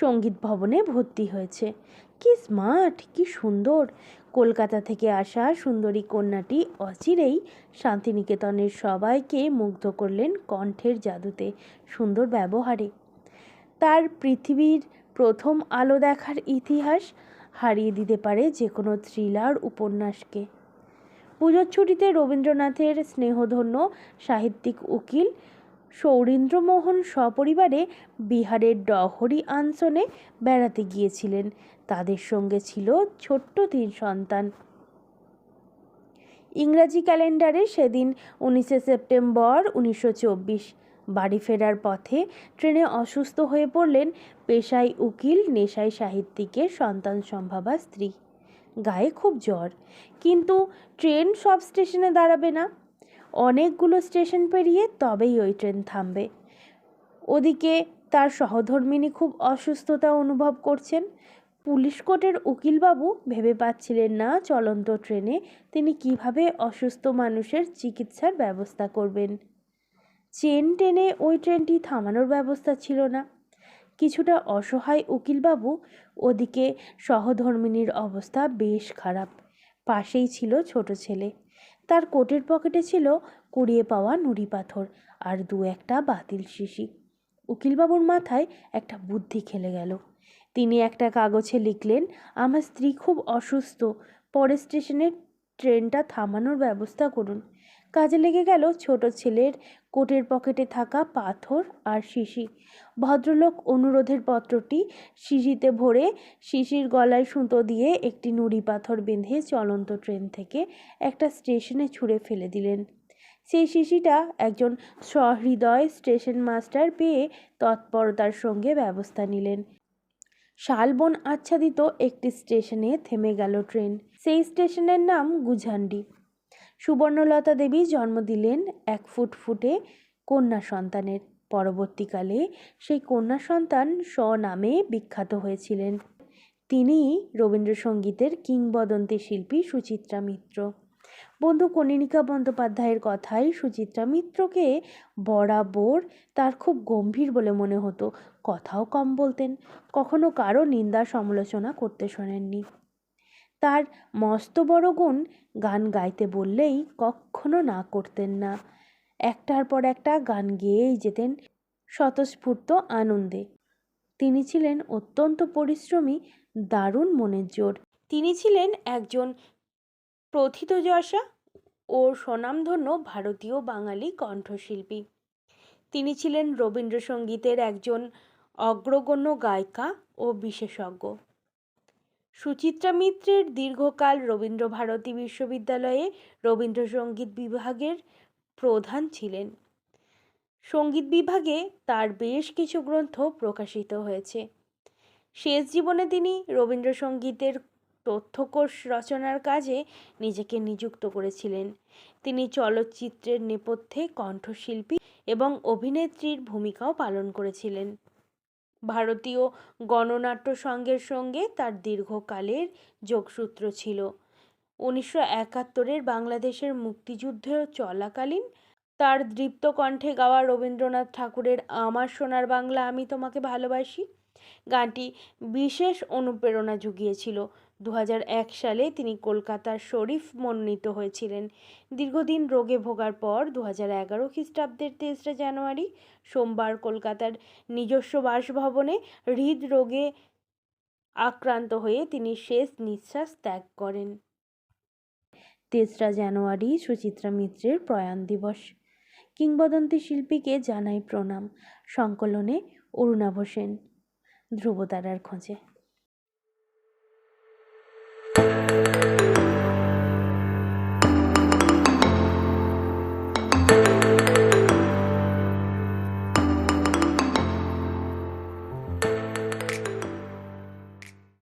সংগীত ভবনে ভর্তি হয়েছে। কি স্মার্ট, কি সুন্দর। কলকাতা থেকে আসা সুন্দরী কন্যাটি অচিরেই শান্তিনিকেতনের সবাইকে মুগ্ধ করলেন কণ্ঠের জাদুতে সুন্দর ব্যবহারে। তার পৃথিবীর প্রথম আলো দেখার ইতিহাস হারিয়ে দিতে পারে যে কোনো থ্রিলার উপন্যাসকে। পুজোর ছুটিতে রবীন্দ্রনাথের স্নেহধন্য সাহিত্যিক উকিল সৌরীন্দ্রমোহন সপরিবারে বিহারের ডহরি আনসনে বেড়াতে গিয়েছিলেন। তাদের সঙ্গে ছিল ছোট্ট তিন সন্তান। ইংরাজি ক্যালেন্ডারে সেদিন উনিশে সেপ্টেম্বর উনিশশো চব্বিশ, বাড়ি ফেরার পথে ট্রেনে অসুস্থ হয়ে পড়লেন পেশায় উকিল, নেশায় সাহিত্যিকের সন্তান সম্ভাবা স্ত্রী। গায়ে খুব জ্বর, কিন্তু ট্রেন সব স্টেশনে দাঁড়াবে না। অনেকগুলো স্টেশন পেরিয়ে তবেই ওই ট্রেন থামবে। ওদিকে তার সহধর্মিনী খুব অসুস্থতা অনুভব করছেন। পুলিশ কোর্টের উকিলবাবু ভেবে পাচ্ছিলেন না চলন্ত ট্রেনে তিনি কীভাবে অসুস্থ মানুষের চিকিৎসার ব্যবস্থা করবেন। চেন টেনে ওই ট্রেনটি থামানোর ব্যবস্থা ছিল না। কিছুটা অসহায় উকিলবাবু ওদিকে সহধর্মিনীর অবস্থা বেশ খারাপ। পাশেই ছিল ছোট ছেলে। তার কোটের পকেটে ছিল কুড়িয়ে পাওয়া নুড়ি পাথর আর দু একটা বাতিল শিশি। উকিলবাবুর মাথায় একটা বুদ্ধি খেলে গেল। তিনি একটা কাগজে লিখলেন, আমার স্ত্রী খুব অসুস্থ পরের স্টেশনের ট্রেনটা থামানোর ব্যবস্থা করুন। কাজে লেগে গেল ছোট ছেলের কোটের পকেটে থাকা পাথর আর শিশি। ভদ্রলোক অনুরোধের পত্রটি শিশিতে ভরে শিশির গলায় সুতো দিয়ে একটি নুড়ি পাথর বেঁধে চলন্ত ট্রেন থেকে একটা স্টেশনে ছুঁড়ে ফেলে দিলেন। সেই শিশিটা একজন সহৃদয় স্টেশন মাস্টার পেয়ে তৎপরতার সঙ্গে ব্যবস্থা নিলেন। শালবন আচ্ছাদিত একটি স্টেশনে থেমে গেল ট্রেন। সেই স্টেশনের নাম গুঝান্ডি। সুবর্ণলতা দেবী জন্ম দিলেন এক ফুট ফুটে কন্যা সন্তানের। পরবর্তীকালে সেই কন্যা সন্তান স্বনামে বিখ্যাত হয়েছিলেন। তিনি রবীন্দ্রসঙ্গীতের কিংবদন্তি শিল্পী সুচিত্রা মিত্র। বন্ধু কনিনিকা বন্দ্যোপাধ্যায়ের কথাই সুচিত্রা মিত্রকে বরাবর তার খুব গম্ভীর বলে মনে হতো। কথাও কম বলতেন, কখনো কারও নিন্দা সমালোচনা করতে শোনেননি। তার মস্ত বড় গুণ গান গাইতে বললেই কখনো না করতেন না। একটার পর একটা গান গেয়েই যেতেন স্বতঃস্ফূর্ত আনন্দে। তিনি ছিলেন অত্যন্ত পরিশ্রমী, দারুণ মনের জোর। তিনি ছিলেন একজন প্রথিতযশা ও স্বনামধন্য ভারতীয় বাঙালি কণ্ঠশিল্পী। তিনি ছিলেন রবীন্দ্রসঙ্গীতের একজন অগ্রগণ্য গায়িকা ও বিশেষজ্ঞ। সুচিত্রা মিত্রের দীর্ঘকাল রবীন্দ্রভারতী বিশ্ববিদ্যালয়ে রবীন্দ্রসঙ্গীত বিভাগের প্রধান ছিলেন। সংগীত বিভাগে তার বেশ কিছু গ্রন্থ প্রকাশিত হয়েছে। শেষ জীবনে তিনি রবীন্দ্রসঙ্গীতের তথ্যকোষ রচনার কাজে নিজেকে নিযুক্ত করেছিলেন। তিনি চলচ্চিত্রের নেপথ্যে কণ্ঠশিল্পী এবং অভিনেত্রীর ভূমিকাও পালন করেছিলেন। ভারতীয় গণনাট্য সংঘের সঙ্গে তার দীর্ঘকালের যোগসূত্র ছিল। উনিশশো একাত্তরের বাংলাদেশের মুক্তিযুদ্ধ চলাকালীন তার দৃপ্ত কণ্ঠে গাওয়া রবীন্দ্রনাথ ঠাকুরের আমার সোনার বাংলা আমি তোমাকে ভালোবাসি গানটি বিশেষ অনুপ্রেরণা জুগিয়েছিল। দু সালে তিনি কলকাতার শরীফ মনোনীত হয়েছিলেন। দীর্ঘদিন রোগে ভোগার পর দু হাজার এগারো খ্রিস্টাব্দের তেসরা জানুয়ারি সোমবার কলকাতার নিজস্ব বাসভবনে হৃদরোগে আক্রান্ত হয়ে তিনি শেষ নিঃশ্বাস ত্যাগ করেন। তেসরা জানুয়ারি সুচিত্রা মিত্রের প্রয়াণ দিবস। কিংবদন্তি শিল্পীকে জানাই প্রণাম। সংকলনে অরুণাভ সেন। ধ্রুবতারার খোঁজে।